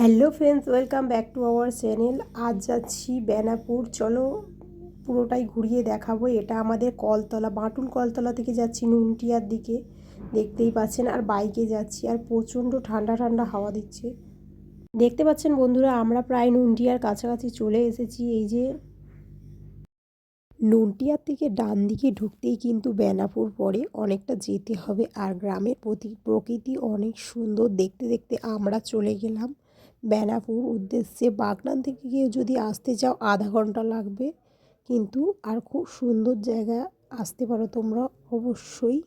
Hello friends, welcome back to our channel. আজ যাচ্ছি বেনাপুর। চলো পুরোটাই ঘুরিয়ে দেখাবো। এটা আমাদের কলতলা, বাঁটুল কলতলা থেকে যাচ্ছি নুনটিয়ার দিকে। দেখতেই পাচ্ছেন, আর বাইকে যাচ্ছি, আর প্রচণ্ড ঠান্ডা ঠান্ডা হাওয়া দিচ্ছে। দেখতে পাচ্ছেন বন্ধুরা, আমরা প্রায় নুনটিয়ার কাছাকাছি চলে এসেছি। এই যে নুনটিয়ার থেকে ডান দিকে ঢুকতেই কিন্তু বেনাপুর পড়ে অনেকটা যেতে হবে। আর গ্রামের প্রতি প্রকৃতি অনেক সুন্দর। দেখতে দেখতে আমরা চলে গেলাম। বেনাপুর উদ্দেশ্যে বাগনান থেকে গিয়ে যদি আসতে চাও, আধা ঘণ্টা লাগবে। কিন্তু আর খুব সুন্দর জায়গা আসতে পারো তোমরা অবশ্যই।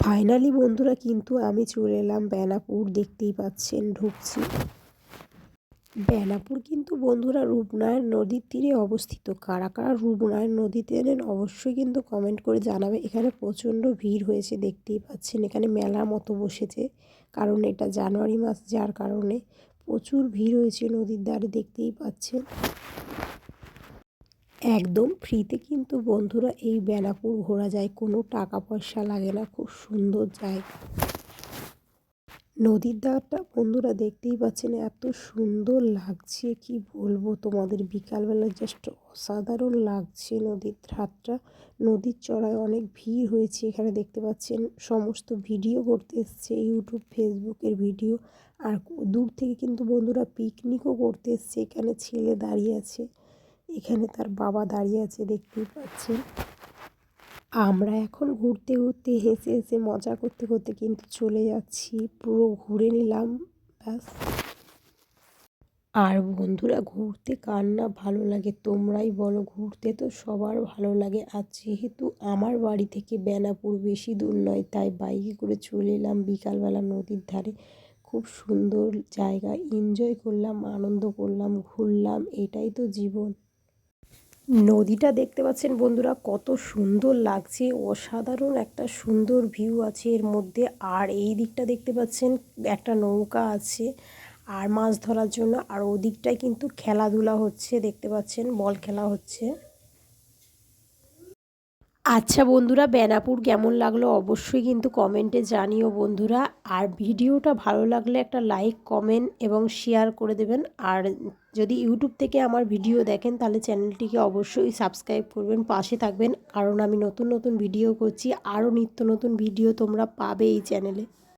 ফাইনালি বন্ধুরা কিন্তু আমি চলে এলাম বেনাপুর, দেখতেই পাচ্ছেন, ঢুকছি। বেনাপুর কিন্তু বন্ধুরা রূপনারায়ণ নদীর তীরে অবস্থিত। কারা কারা রূপনারায়ণ নদীতে এলেন অবশ্যই কিন্তু কমেন্ট করে জানাবে। এখানে প্রচণ্ড ভিড় হয়েছে, দেখতেই পাচ্ছেন। এখানে মেলার মতো বসেছে, কারণ এটা জানুয়ারি মাস, যার কারণে প্রচুর ভিড় হয়েছে নদীর ধারে, দেখতেই পাচ্ছেন। একদম ফ্রিতে কিন্তু বন্ধুরা এই বেলাপুর ঘোরা যায়। কোনো টাকা পয়সা লাগে না, খুব সুন্দর জায়গা। নদীর ধারটা বন্ধুরা দেখতেই পাচ্ছেন এত সুন্দর লাগছে, কি বলব? তোমাদের বিকালবেলা জাস্ট অসাধারণ লাগছে নদীর ধারটা। নদীর চড়ায় অনেক ভিড় হয়েছে, এখানে দেখতে পাচ্ছেন সমস্ত ভিডিও করতে এসছে ইউটিউব ফেসবুকের ভিডিও। আর দূর থেকে কিন্তু বন্ধুরা পিকনিকও করতে এসছে, এখানে ছেলে দাঁড়িয়ে আছে, এখানে তার বাবা দাঁড়িয়ে আছে, দেখতেই পাচ্ছেন। আমরা এখন ঘুরতে ঘুরতে, হেসে হেসে মজা করতে করতে কিন্তু চলে যাচ্ছি। পুরো ঘুরে নিলাম, ব্যাস। আর বন্ধুরা, ঘুরতে কার না ভালো লাগে? তোমরাই বলো, ঘুরতে তো সবার ভালো লাগে। আর যেহেতু আমার বাড়ি থেকে বেনাপুর বেশি দূর নয়, তাই বাইকে করে চলে এলাম বিকালবেলা নদীর ধারে। খুব সুন্দর জায়গা। এনজয় করলাম, আনন্দ করলাম, ঘুরলাম। এটাই তো জীবন। নদীটা দেখতে পাচ্ছেন বন্ধুরা, কত সুন্দর লাগছে। অসাধারণ একটা সুন্দর ভিউ আছে এর মধ্যে। আর এই দিকটা দেখতে পাচ্ছেন, একটা নৌকা আছে। আর মাছ ধরার জন্য আর ওদিকটায় কিন্তু খেলাধুলা হচ্ছে, দেখতে পাচ্ছেন, বল খেলা হচ্ছে। আচ্ছা বন্ধুরা, বেনাপুর কেমন লাগল অবশ্যই কিন্তু কমেন্টে জানিও বন্ধুরা। আর ভিডিওটা ভালো লাগলে একটা লাইক কমেন্ট এবং শেয়ার করে দেবেন। আর যদি ইউটিউব থেকে আমার ভিডিও দেখেন, তাহলে চ্যানেলটিকে অবশ্যই সাবস্ক্রাইব করবেন, পাশে থাকবেন। কারণ আমি নতুন নতুন ভিডিও করছি, আরও নিত্য নতুন ভিডিও তোমরা পাবে এই চ্যানেলে।